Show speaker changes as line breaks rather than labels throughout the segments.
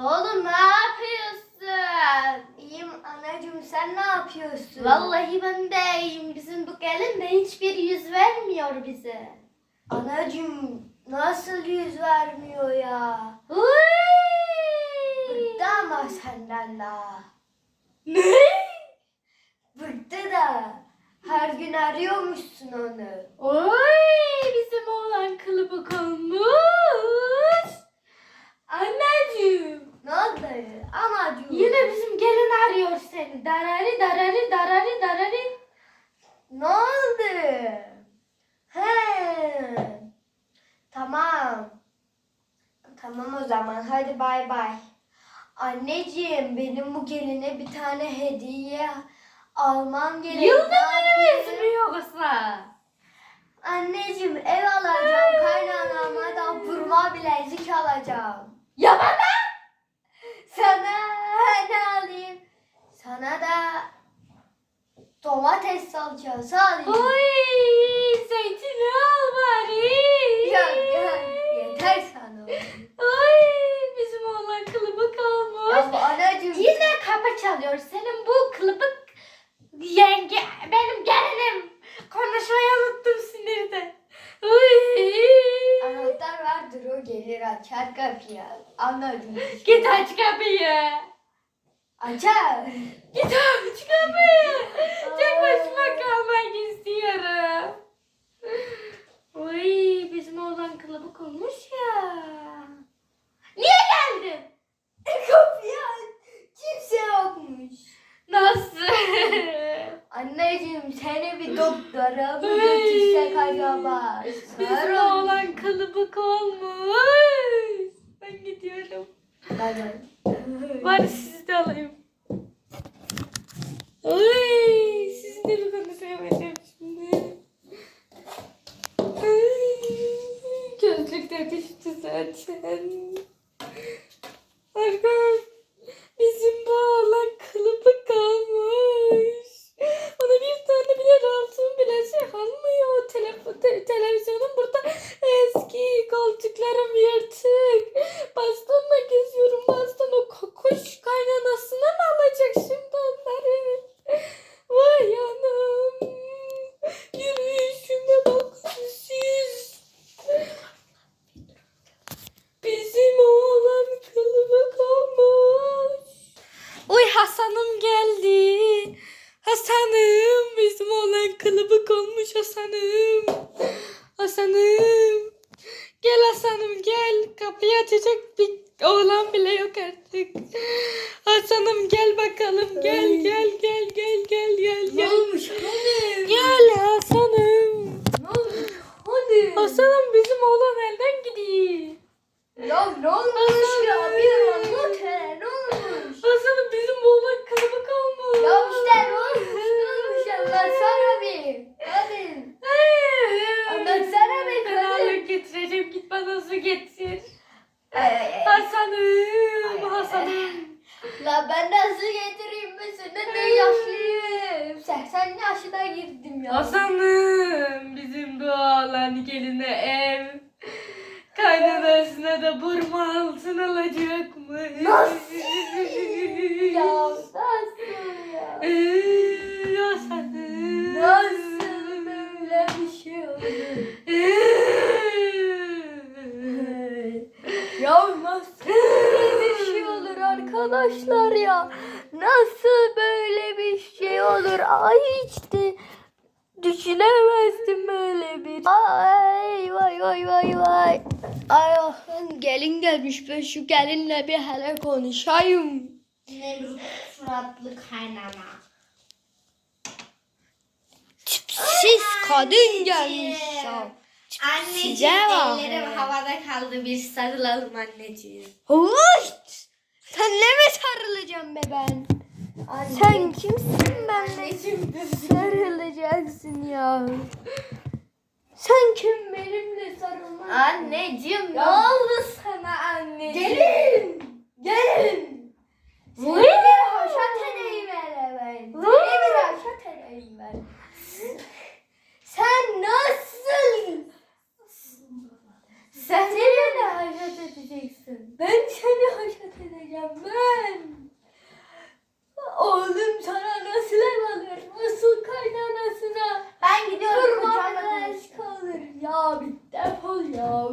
Oğlum ne yapıyorsun?
İyiyim anacığım sen ne yapıyorsun?
Vallahi ben de iyiyim. Bizim bu gelin de hiçbir yüz vermiyor bize.
Anacığım nasıl yüz vermiyor ya? Bıktı ama senden daha.
Ne?
Bıktı da her gün arıyormuşsun onu.
Oy bizim oğlan kılıbık olmuş. Anneciğim.
Ne oldu? Anacığım.
Yine bizim gelin arıyor seni. Darari darari darari darari.
Ne oldu? He. Tamam. Tamam o zaman hadi bay bay. Anneciğim benim bu geline bir tane hediye almam gerek.
Yılda
Ne
nereye
yapayım?
mi yoksa?
Anneciğim ev alacağım. Kaynanama da burma bilezik alacağım.
Ya bana?
Sana ne alayım? Sana da domates salçası alayım.
Oy zeytin al bari.
Yok yok yeter sana.
Oy bizim oğlan kılıbık olmuş.
Ya bu anacığım.
Yine kapı çalıyor. Senin bu kılıbık yenge benim gelinim. Konuşmayı unuttum sinirden. Uy.
Anahtar vardır o gelir açar kapıyı. Anacığım.
Git aç kapıyı.
Açar.
Git aç kapıyı. Tek başıma kalmak istiyorum. Uy bizim oğlan kılıbık olmuş ya. Niye geldin?
Kapıyı aç. Kimse yokmuş.
Nasıl?
Anneciğim seni bir doktora mı götürsek acaba?
Bizim
Sor.
oğlan kılıbık olmuş. Ben gidiyorum.
Bay bay.
Bari sizi de alayım. Ay, sizinle bir konuşamayacağım şimdi. Ay, gözlük de düştü zaten. Arkadaş, bizim bu oğlan kılıbık olmuş. Ona bir tane bile altın bile şey almıyor. Telefon, te- televizyonum burada eski koltuklarım yırtık. Bastonla geziyorum. Baston o kokuş kaynanasına mı alacak şimdi onları? Vay anam. Yürüyüşüme bakın siz. Bizim oğlan kılıbık olmuş. Uy Hasan'ım geldi. Hasan'ım bizim oğlan kılıbık olmuş Hasan'ım. Hasan'ım. Gel Hasan'ım gel. Kapıyı açacak bir oğlan bile yok artık. Hasan'ım gel bakalım. Gel gel gel gel gel gel
Ne
gel.
olmuş hanım?
Gel Hasan'ım.
Ne olmuş hanım?
Hasan'ım bizim oğlan elden gidiyor.
Ya ne olmuş ya? Bir anlat hele ne olmuş?
Hasan'ım bizim oğlan kılıbık olmuş.
Ya işte ne olmuş? Ne olmuş anlatsana bir. Hadi. Anlatsana bir
Ben
kadın.
ağırlık getireceğim. Git bana su getir.
Ay,
Hasan'ım,
Ay.
Hasan'ım.
Ben nasıl getireyim senden de yaşlıyım. 80 yaşına girdim ya.
Hasan'ım, bizim bu oğlan geline ev. Kaynanasına da burma altın alacak mı?
Nasıl? Ya nasıl ya?
Ee, Hasan'ım.
Nasıl böyle bir şey olur? Ya nasıl böyle bir şey olur arkadaşlar ya? Nasıl böyle bir şey olur? Ay hiç de düşünemezdim böyle bir. Ay vay vay vay vay. Ay ahın gelin gelmiş ben şu gelinle bir hele konuşayım.
Nemrut suratlı kaynana.
Tipsiz kadın gelmiş ya.
Anneciğim
Size
ellerim havada kaldı bir sarılalım anneciğim.
Hoş! Sen ne mi sarılacağım be ben? Sen kimsin benle sarılacaksın ya? Sen kim benimle sarılmak?
Anneciğim ne oldu sana anneciğim?
Gelin! Gelin! Seni bir haşat edeyim hele ben. Seni bir haşat edeyim ben. Sen nasıl? Sen beni haşat edeceksin. Ben seni haşat edeceğim. ben. Oğlum sana nasıl ev alır? Nasıl kaynanasına?
Ben gidiyorum
Kırmızı
konuşacağım.
kalır ya bir defol ya.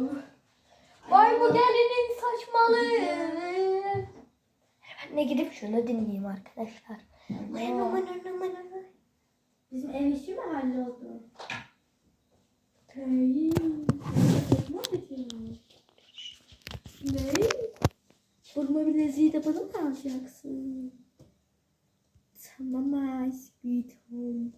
Vay bu gelinin saçmalığı.
Ben de gidip şunu dinleyeyim arkadaşlar. Aman aman aman aman.
Bizim ev işi mi halloldu? Hey. Ne? Forma bileziği de bana mı alacaksın? Tamam aşkım.